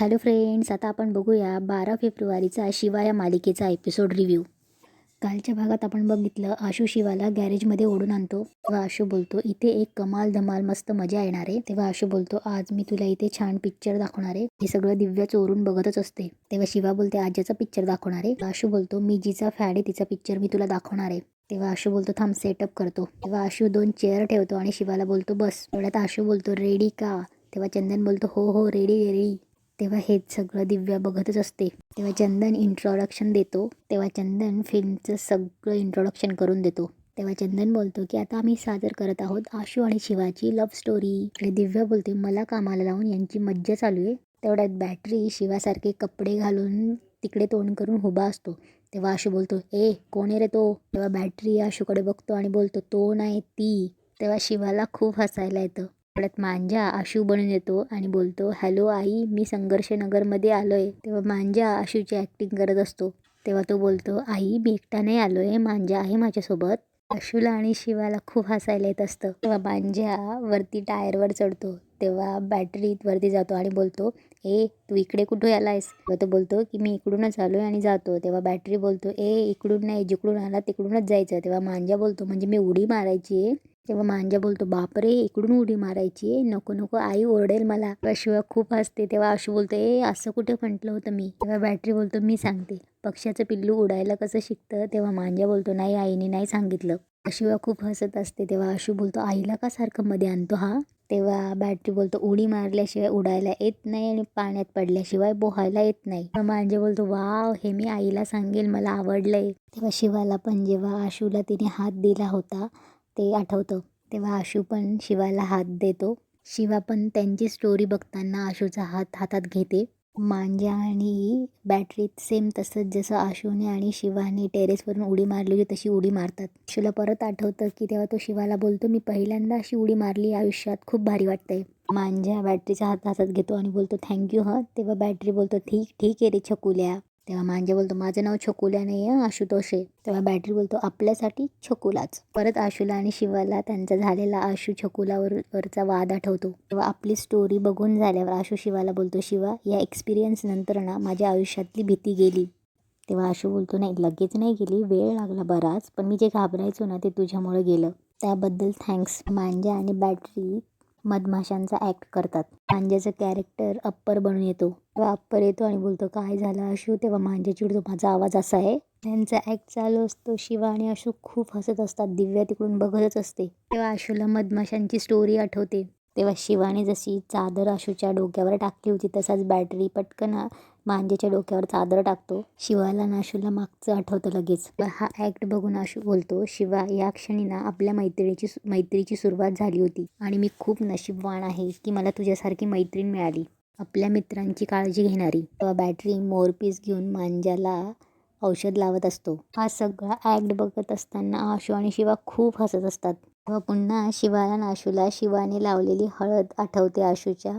Hello friends आता आपण बघूया बारा फेब्रुवारीचा शिवा या मालिकेचा एपिसोड रिव्ह्यू कालच्या भागात आपण बघितलं आशू शिवाला गॅरेजमध्ये ओढून आणतो. तेव्हा आशू बोलतो इथे एक कमाल धमाल मस्त मजा येणार आहे. तेव्हा आशू बोलतो आज मी तुला इथे छान पिक्चर दाखवणार आहे. हे सगळं दिव्या चोरून बघतच असते. तेव्हा शिवा बोलते आज्याचा पिक्चर दाखवणार आहे. आशू बोलतो मी जिचा फॅड आहे तिचा पिक्चर मी तुला दाखवणार आहे. तेव्हा आशू बोलतो थांब सेटअप करतो. तेव्हा आशू दोन चेअर ठेवतो आणि शिवाला बोलतो बस. तेवढ्यात आशू बोलतो रेडी का? तेव्हा चंदन बोलतो हो हो रेडी रेडी तेव्हा हेच सगळं दिव्या बघतच असते. तेव्हा चंदन इंट्रोडक्शन देतो. तेव्हा चंदन फिल्मचं सगळं इंट्रोडक्शन करून देतो. तेव्हा चंदन बोलतो की आता आम्ही सादर करत आहोत आशू आणि शिवाची लव्ह स्टोरी आणि दिव्या बोलते मला कामाला लावून यांची मज्जा चालू आहे. तेवढ्यात बॅटरी शिवासारखे कपडे घालून तिकडे तोंड करून उभा असतो. तेव्हा आशू बोलतो ए कोण आहे रे तो? तेव्हा बॅटरी आशूकडे बघतो आणि बोलतो तो नाही ती. तेव्हा शिवाला खूप हसायला येतं. परत मांजा आशू बनून येतो आणि बोलतो हॅलो आई मी संघर्षनगरमध्ये आलो आहे तेव्हा मांजा आशूची ॲक्टिंग करत असतो. तेव्हा तो बोलतो आई मी एकटा नाही आलो आहे मांजा आहे माझ्यासोबत. आशूला आणि शिवाला खूप हसायला येत असतं. तेव्हा मांजा वरती टायरवर चढतो. तेव्हा बॅटरीत वरती जातो आणि बोलतो ए तू इकडे कुठे आहेस तेव्हा तो बोलतो की मी इकडूनच आलो आहे आणि जातो. तेव्हा बॅटरी बोलतो ए इकडून नाही जिकडून आला तिकडूनच जायचं. तेव्हा मांजा बोलतो म्हणजे मी उडी मारायची आहे. तेव्हा मांजा बोलतो बापरे इकडून उडी मारायची आहे. नको नको आई ओरडेल मला. शिवा खूप हसते. तेव्हा आशू बोलतो ए असं कुठे म्हटलं होतं मी? तेव्हा बॅटरी बोलतो मी सांगते. पक्ष्याचं पिल्लू उडायला कसं शिकतं? तेव्हा मांजा बोलतो नाही आईने नाही सांगितलं. शिवा खूप हसत असते. तेव्हा आशू बोलतो आईला का सारखं मध्ये आणतो हा? तेव्हा बॅटरी बोलतो उडी मारल्याशिवाय उडायला येत नाही आणि पाण्यात पडल्याशिवाय पोहायला येत नाही. मांजे बोलतो वाव हे मी आईला सांगेल. मला आवडलंय. तेव्हा शिवाला पण जेव्हा आशूला तिने हात दिला होता ते आठवतं. तेव्हा आशू पण शिवाला हात देतो. शिवा पण त्यांची स्टोरी बघताना आशूचा हात हातात घेते. मांजा आणि बॅटरीत सेम तसंच जसं आशूने आणि शिवाने टेरेसवरून उडी मारली होती तशी उडी मारतात. आशूला परत आठवतं की तेव्हा तो शिवाला बोलतो मी पहिल्यांदा अशी उडी मारली आयुष्यात खूप भारी वाटतंय. मांजा बॅटरीचा हात हातात घेतो आणि बोलतो थँक्यू हं. तेव्हा बॅटरी बोलतो ठीक ठीक आहे रे छकुल्या. तेव्हा मांजा बोलतो माझं नाव छकुला नाही आहे आशुतोष आहे. तेव्हा बॅटरी बोलतो आपल्यासाठी छकुलाच. परत आशूला आणि शिवाला त्यांचा झालेला आशू छकुलावर वरचा वाद आठवतो. तेव्हा आपली स्टोरी बघून झाल्यावर आशू शिवाला बोलतो शिवा या एक्सपिरियन्स नंतर ना माझ्या आयुष्यातली भीती गेली. तेव्हा आशू बोलतो नाही लगेच नाही गेली वेळ लागला बराच पण मी जे घाबरायचो ना ते तुझ्यामुळे गेलं. त्याबद्दल थँक्स मांजा आणि बॅटरी मधमाशांचा ॲक्ट करतात. मांज्याचं कॅरेक्टर अप्पर बनून येतो. तेव्हा अप्पर येतो आणि बोलतो काय झालं अशू तेव्हा मांजा चिडतो माझा आवाज असा आहे. त्यांचा ॲक्ट चालू असतो. शिवा आणि अशोक खूप हसत असतात. दिव्या तिकडून बघतच असते. तेव्हा आशूला मधमाशांची स्टोरी आठवते. तेव्हा शिवाने जशी चादर आशूच्या डोक्यावर टाकली होती तसाच बॅटरी पटकन मांजेच्या डोक्यावर चादर टाकतो. शिवाला नाशूला आशूला मागचं आठवतं लगेच. हा ॲक्ट बघून आशू बोलतो शिवा या क्षणी ना आपल्या मैत्रिणीची मैत्रीची सुरुवात झाली होती आणि मी खूप नशीबवान आहे की मला तुझ्यासारखी मैत्रीण मिळाली. आपल्या मित्रांची काळजी घेणारी. तेव्हा बॅटरी मोरपीस घेऊन मांजाला औषध लावत असतो. हा सगळा ॲक्ट बघत असताना आशू आणि शिवा खूप हसत असतात. तेव्हा पुन्हा शिवाला नाशूला आशूला शिवाने लावलेली हळद आठवते आशूच्या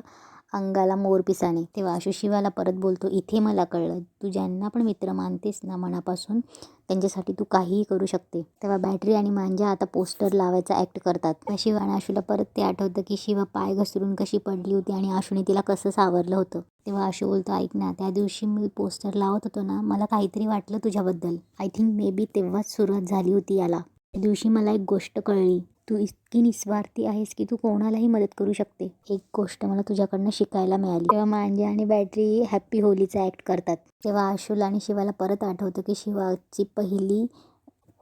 अंगाला मोरपिसाने तेव्हा आशू शिवाला परत बोलतो इथे मला कळलं तू ज्यांना पण मित्र मानतेस ना मनापासून त्यांच्यासाठी तू काहीही करू शकते. तेव्हा बॅटरी आणि मांजा आता पोस्टर लावायचा ॲक्ट करतात. शिवा आणि आशूला परत ते आठवतं की शिवा पाय घसरून कशी पडली होती आणि आशूने तिला कसं सावरलं होतं. तेव्हा आशू बोलतो ऐक ना त्या दिवशी मी पोस्टर लावत होतो ना मला काहीतरी वाटलं तुझ्याबद्दल. आय थिंक मे बी तेव्हाच सुरुवात झाली होती याला. त्या दिवशी मला एक गोष्ट कळली. तू इतकी निस्वार्थी आहेस की तू कोणालाही मदत करू शकते. एक गोष्ट मला तुझ्याकडनं शिकायला मिळाली. तेव्हा मांजा आणि बॅटरी हॅप्पी होलीचा ॲक्ट करतात तेव्हा आशुला आणि शिवाला परत आठवतं की शिवाची पहिली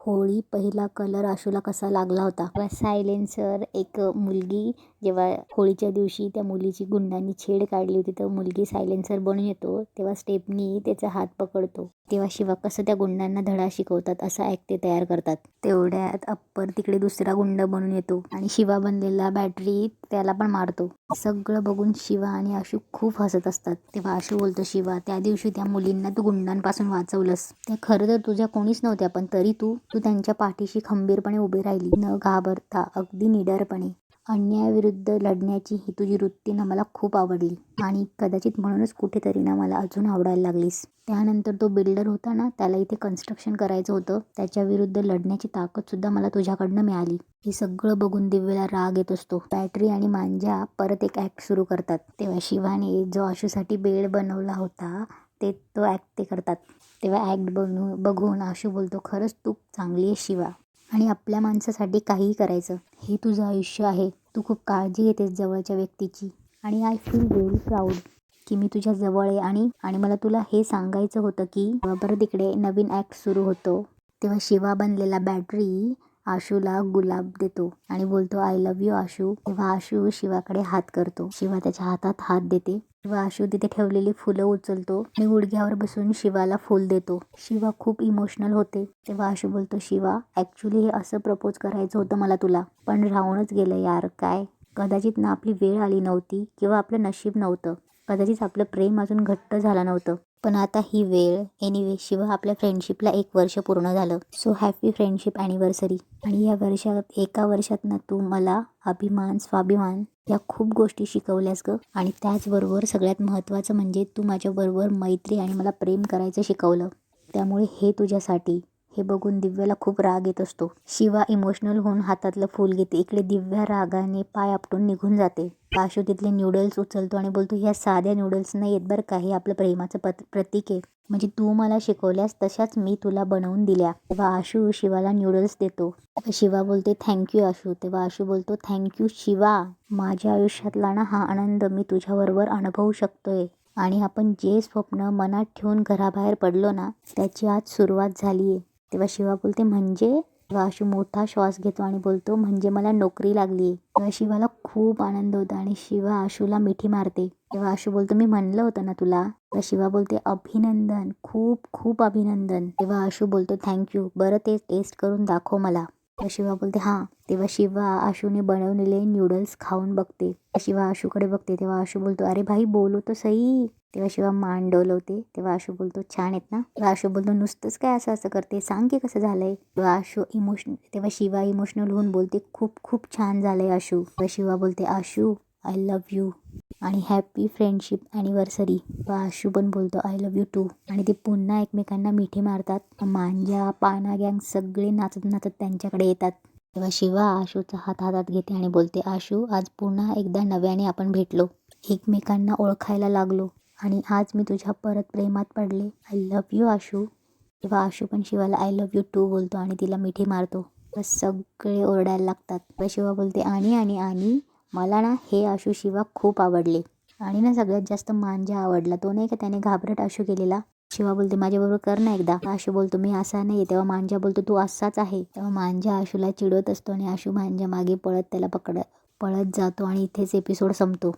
होळी पहिला कलर आशूला कसा लागला होता? व सायलेन्सर एक मुलगी जेव्हा होळीच्या दिवशी त्या मुलीची गुंडांनी छेड काढली होती तर मुलगी सायलेन्सर बनून येतो. तेव्हा स्टेपनी त्याचा हात पकडतो. तेव्हा शिवा कसं त्या गुंडांना धडा शिकवतात असा ॲक्ट ते तयार करतात. तेवढ्यात अप्पर तिकडे दुसरा गुंड बनून येतो. आणि शिवा बनलेला बॅटरी त्याला पण मारतो. सगळं बघून शिवा आणि आशू खूप हसत असतात. तेव्हा आशू बोलतो शिवा त्या दिवशी त्या मुलींना तू गुंडांपासून वाचवलंस. त्या खरं तर तुझ्या कोणीच नव्हत्या पण तरी तू तू त्यांच्या पाठीशी खंबीरपणे उभी राहिली. न घाबरता अगदी निडरपणे. अन्यायाविरुद्ध लढण्याची ही तुझी वृत्ती ना मला खूप आवडली. आणि कदाचित म्हणूनच कुठेतरी ना मला अजून आवडायला लागलीस. त्यानंतर तो बिल्डर होता ना त्याला इथे कन्स्ट्रक्शन करायचं होतं. त्याच्या विरुद्ध लढण्याची ताकदसुद्धा मला तुझ्याकडनं मिळाली. हे सगळं बघून दिव्यला राग येत असतो. बॅटरी आणि मांजा परत एक ॲक्ट सुरू करतात. तेव्हा शिवाने जो आशूसाठी बेड बनवला होता ते तो ॲक्ट ते करतात. तेव्हा ॲक्ट बनू बघून आशू बोलतो खरंच तू चांगली आहे शिवा. आणि आपल्या माणसासाठी काहीही करायचं. हे तुझं आयुष्य आहे. तू खूप काळजी घेतेस जवळच्या व्यक्तीची. आणि आय फील व्हेरी प्राऊड की मी तुझ्या जवळ आहे आणि आणि मला तुला हे सांगायचं होतं की बरोबर तिकडे नवीन ॲक्ट सुरू होतो. तेव्हा शिवा बनलेला बॅटरी आशूला गुलाब देतो आणि बोलतो आय लव्ह यू आशू. तेव्हा आशू शिवाकडे हात करतो. शिवा त्याच्या हातात हात देते. शिवा आशू तिथे ठेवलेली फुलं उचलतो आणि गुडघ्यावर बसून शिवाला फुल देतो. शिवा खूप इमोशनल होते. तेव्हा आशू बोलतो शिवा ॲक्च्युली हे असं प्रपोज करायचं होतं मला तुला. पण राहूनच गेलं यार काय? कदाचित ना आपली वेळ आली नव्हती किंवा आपलं नशीब नव्हतं. कदाचित आपलं प्रेम अजून घट्ट झालं नव्हतं. पण आता ही वेळ एनिवे शिवा आपल्या फ्रेंडशिपला एक वर्ष पूर्ण झालं. सो हॅपी फ्रेंडशिप ॲनिव्हर्सरी आणि या वर्षात एका वर्षात ना तू मला अभिमान स्वाभिमान या खूप गोष्टी शिकवल्यास ग. आणि त्याचबरोबर सगळ्यात महत्त्वाचं म्हणजे तू माझ्याबरोबर मैत्री आणि मला प्रेम करायचं शिकवलं. त्यामुळे हे तुझ्यासाठी हे बघून दिव्याला खूप राग येत असतो. शिवा इमोशनल होऊन हातातलं फूल घेते. इकडे दिव्या रागाने पाय आपटून निघून जाते. आशू तिथले न्यूडल्स उचलतो आणि बोलतो ह्या साध्या नूडल्स नाही येत बरं का. हे आपलं प्रेमाचं पत प्रतीक आहे. म्हणजे तू मला शिकवल्यास तशाच मी तुला बनवून दिल्या. तेव्हा आशू शिवाला नूडल्स देतो. शिवा बोलते थँक्यू आशू. तेव्हा आशू बोलतो थँक्यू शिवा. माझ्या आयुष्यातला ना हा आनंद मी तुझ्याबरोबर अनुभवू शकतोय. आणि आपण जे स्वप्न मनात ठेवून घराबाहेर पडलो ना त्याची आज सुरुवात झाली आहे तेव्हा शिवा बोलते म्हणजे? तेव्हा आशू मोठा श्वास घेतो आणि बोलतो म्हणजे मला नोकरी लागली आहे तेव्हा शिवाला खूप आनंद होता आणि शिवा आशूला मिठी मारते. तेव्हा आशू बोलतो मी म्हणलं होतं ना तुला? तेव्हा शिवा बोलते अभिनंदन खूप खूप अभिनंदन. तेव्हा आशू बोलतो थँक्यू बरं ते टेस्ट करून दाखव मला. तेव्हा शिवा बोलते हां. तेव्हा शिवा आशूने बनवलेले न्यूडल्स खाऊन बघते. शिवा आशूकडे बघते तेव्हा आशू बोलतो अरे भाई बोलू तो सही. तेव्हा शिवा मान डोलवते तेव्हा आशू बोलतो छान आहेत ना? तेव्हा आशू बोलतो नुसतंच काय असं असं करते? सांग की कसं झालंय? तेव्हा आशू इमोशन तेव्हा शिवा इमोशनल होऊन बोलते खूप खूप छान झालंय आशू. तेव्हा शिवा बोलते आशू आय लव्ह यू आणि हॅपी फ्रेंडशिप ॲनिव्हर्सरी तेव्हा आशू पण बोलतो आय लव्ह यू टू आणि ते पुन्हा एकमेकांना मिठी मारतात. मांजा पाना गँग सगळे नाचत नाचत त्यांच्याकडे येतात. तेव्हा शिवा आशूचा हात हातात घेते आणि बोलते आशू आज पुन्हा एकदा नव्याने आपण भेटलो. एकमेकांना ओळखायला लागलो. आणि आज मी तुझ्या परत प्रेमात पडले. I love you Ashu. तेव्हा आशू पण शिवाला आय लव्ह यू टू बोलतो आणि तिला मिठी मारतो. बस सगळे ओरडायला लागतात. तेव्हा शिवा बोलते आणि आणि आणि मला ना हे आशू शिवा खूप आवडले. आणि ना सगळ्यात जास्त मांजा आवडला तो नाही का त्याने घाबरट आशू केलेला? शिवा बोलते माझ्याबरोबर कर ना एकदा. आशू बोलतो मी असा नाही तेव्हा मांजा बोलतो तू असाच आहे. तेव्हा मांजा आशूला चिडवत असतो आणि आशू मांजा मागे पळत त्याला पकड पळत जातो आणि इथेच एपिसोड संपतो.